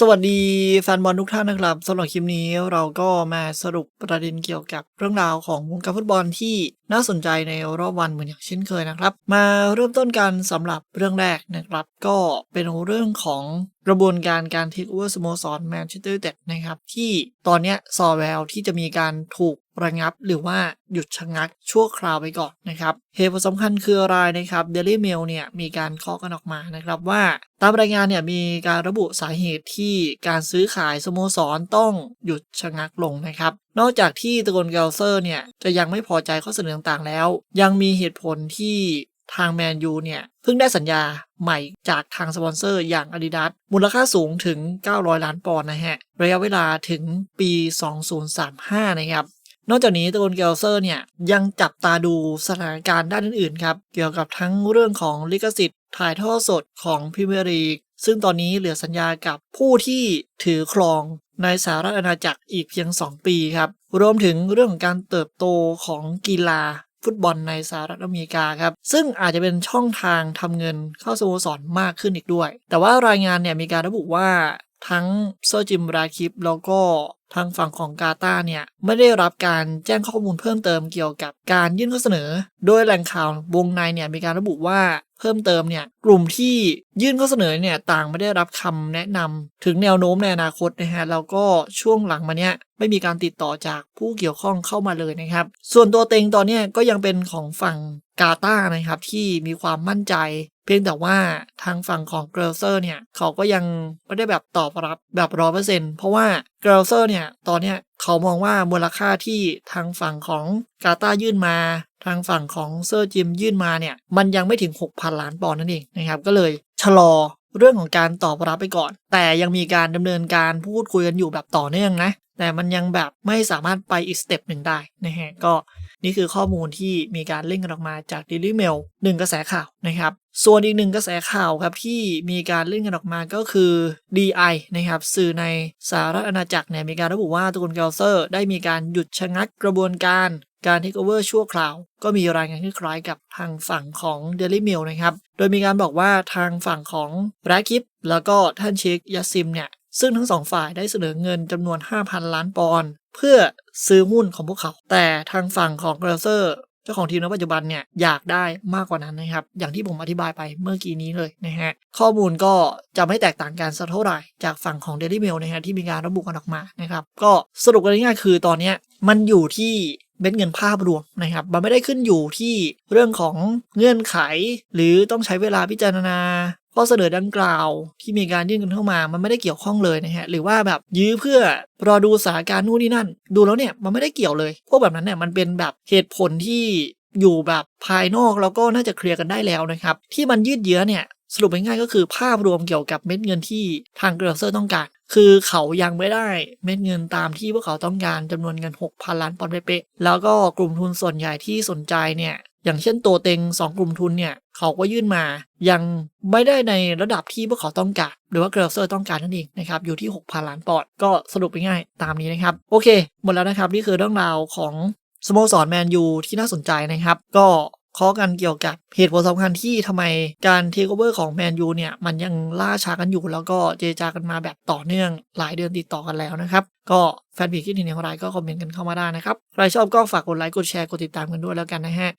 สวัสดีแฟนบอลทุกท่านนะครับสำหรับคลิปนี้เราก็มาสรุปประเด็นเกี่ยวกับเรื่องราวของวงการฟุตบอลที่น่าสนใจในรอบวันเหมือนอย่างเช่นเคยนะครับ มาเริ่มต้นกันสำหรับเรื่องแรกนะครับ ก็เป็นเรื่องของกระบวนการการเทคโอเวอร์สโมสรแมนเชสเตอร์เต็ดนะครับ ที่ตอนนี้ซอแววที่จะมีการถูกระงับหรือว่าหยุดชะงักชั่วคราวไปก่อนนะครับเหตุผลสำคัญคืออะไรนะครับเดลี่เมลเนี่ยมีการเคาะกันออกมานะครับว่า ตามรายงานเนี่ยมีการระบุสาเหตุที่การซื้อขายสโมสรต้องหยุดชะงักลงนะครับ นอกจากที่ตระกูลเกลเซอร์เนี่ยจะยังไม่พอใจข้อเสนอต่างๆแล้ว ยังมีเหตุผลที่ทางแมนยูเนี่ย เพิ่งได้สัญญาใหม่จากทางสปอนเซอร์อย่าง Adidas มูลค่าสูงถึง 900 ล้านปอนด์นะฮะ ระยะเวลาถึงปี 2035 นะครับนอกจากนี้ตระกูลเกลเซอร์เนี่ย ยังจับตาดูสถานการณ์ด้านอื่นๆครับ เกี่ยวกับทั้งเรื่องของลิขสิทธิ์ถ่ายทอดสดของพรีเมียร์ลีก ซึ่งตอนนี้เหลือสัญญากับผู้ที่ถือครองในสหรัฐอาณาจักรอีกเพียง 2 ปีครับ รวมถึงเรื่องของการเติบโตของกีฬาฟุตบอลในสหรัฐอเมริกาครับ ซึ่งอาจจะเป็นช่องทางทำเงินเข้าสโมสรมากขึ้นอีกด้วย แต่ว่ารายงานเนี่ยมีการระบุว่าทั้งเซอร์จิมราคิปแล้วก็ทางฝั่งของกาตาเนี่ยไม่ได้รับการแจ้งข้อมูลเพิ่มเติมเกี่ยวกับการยื่นข้อเสนอ โดยแหล่งข่าววงในเนี่ยมีการระบุว่าเพิ่มเติมเนี่ยกลุ่มที่ยื่นข้อเสนอเนี่ยต่างไม่ได้รับคำแนะนำถึงแนวโน้มในอนาคตนะฮะแล้วก็ช่วงหลังมาเนี้ยไม่มีการติดต่อจากผู้เกี่ยวข้องเข้ามาเลยนะครับ ส่วนตัวเต็งตอนเนี้ยก็ยังเป็นของฝั่งกาตานะครับที่มีความมั่นใจ เพียงแต่ว่าทางฝั่งของเกรลเซอร์เนี่ยเขาก็ยังไม่ได้แบบตอบรับแบบร้อยเปอร์เซ็นต์เพราะว่าเกรลเซอร์เนี่ยตอนเนี้ยเขามองว่ามูลค่าที่ทางฝั่งของกาตายื่นมา ทางฝั่งของเซอร์จิมยื่นมาเนี่ยมันยังไม่ถึง 6,000 ล้านปอนด์นั่นเองนะครับก็เลยชะลอเรื่องของการตอบรับไปก่อน แต่ยังมีการดำเนินการพูดคุยกันอยู่แบบต่อเนื่องนะ แต่มันยังแบบไม่สามารถไปอีกสเต็ปหนึ่งได้นะฮะก็นี่คือข้อมูลที่มีการเล่นกันออกมาจาก Daily Mail หนึ่งกระแสข่าวนะครับ ส่วนอีกหนึ่งกระแสข่าวครับที่มีการเล่นกันออกมาก็คือ DI นะครับสื่อในสหรัฐอาณาจักรเนี่ยมีการระบุว่าตระกูลเกลเซอร์ ได้มีการหยุดชะงักกระบวนการการเทคโอเวอร์ชั่วคราว ก็มีรายงานที่คล้ายกับทางฝั่งของ Daily Mail นะครับ โดยมีการบอกว่าทางฝั่งของรคิปแล้วก็ท่านเชคยาซิมเนี่ย ซึ่งทั้งสองฝ่ายได้เสนอเงินจำนวน 5,000 ล้านปอนด์เพื่อซื้อหุ้นของพวกเขา แต่ทางฝั่งของเกรเซอร์เจ้าของทีมในปัจจุบันเนี่ยอยากได้มากกว่านั้นนะครับ อย่างที่ผมอธิบายไปเมื่อกี้นี้เลยนะฮะข้อมูลก็จะไม่แตกต่างกันสักเท่าไหร่จากฝั่งของ Daily Mail นะฮะที่มีการระบุกันออกมานะครับ ก็สรุปกันง่ายๆคือตอนนี้มันอยู่ที่เม็ดเงินภาพรวมนะครับ มันไม่ได้ขึ้นอยู่ที่เรื่องของเงื่อนไข หรือต้องใช้เวลาพิจารณา ข้อเสนอดังกล่าวที่มีการยื่นกันเข้ามา มันไม่ได้เกี่ยวข้องเลยนะฮะ หรือว่าแบบยื้อเพื่อรอดูสถานการณ์นู่นนี่นั่น ดูแล้วเนี่ยมันไม่ได้เกี่ยวเลย พวกแบบนั้นเนี่ยมันเป็นแบบเหตุผลที่อยู่แบบภายนอกแล้วก็น่าจะเคลียร์กันได้แล้วนะครับ ที่มันยืดเยื้อเนี่ยสรุปง่ายๆก็คือภาพรวมเกี่ยวกับเม็ดเงินที่ทางเกรเซอร์ต้องการคือเขายังไม่ได้เม็ดเงินตามที่พวกเขาต้องการจำนวนเงิน 6,000 ล้านปอนด์เป๊ะๆแล้วก็กลุ่มทุนส่วนใหญ่ที่สนใจเนี่ย อย่างเช่นตัวเต็ง 2 กลุ่มทุนเนี่ยเขาก็ยื่นมา ยังไม่ได้ในระดับที่พวกเขาต้องการ หรือว่าเกรเซอร์ต้องการนั่นเองนะครับอยู่ที่ 6,000 ล้านปอนด์ก็สรุปง่ายๆตามนี้นะครับ โอเค หมดแล้วนะครับ นี่คือเรื่องราวของสโมสรแมนยูที่น่าสนใจนะครับ ก็เคาะกันเกี่ยวกับเหตุผลสำคัญที่ทำไมการเทคโอเวอร์ของแมนยูเนี่ย มันยังล่าช้ากันอยู่ แล้วก็เจรจากันมาแบบต่อเนื่องหลายเดือนติดต่อกันแล้วนะครับ ก็แฟนเพจคิดเห็นอย่างไรก็คอมเมนต์กันเข้ามาได้นะครับ ใครชอบก็ฝากกดไลค์กดแชร์กดติดตามกันด้วยแล้วกันนะฮะ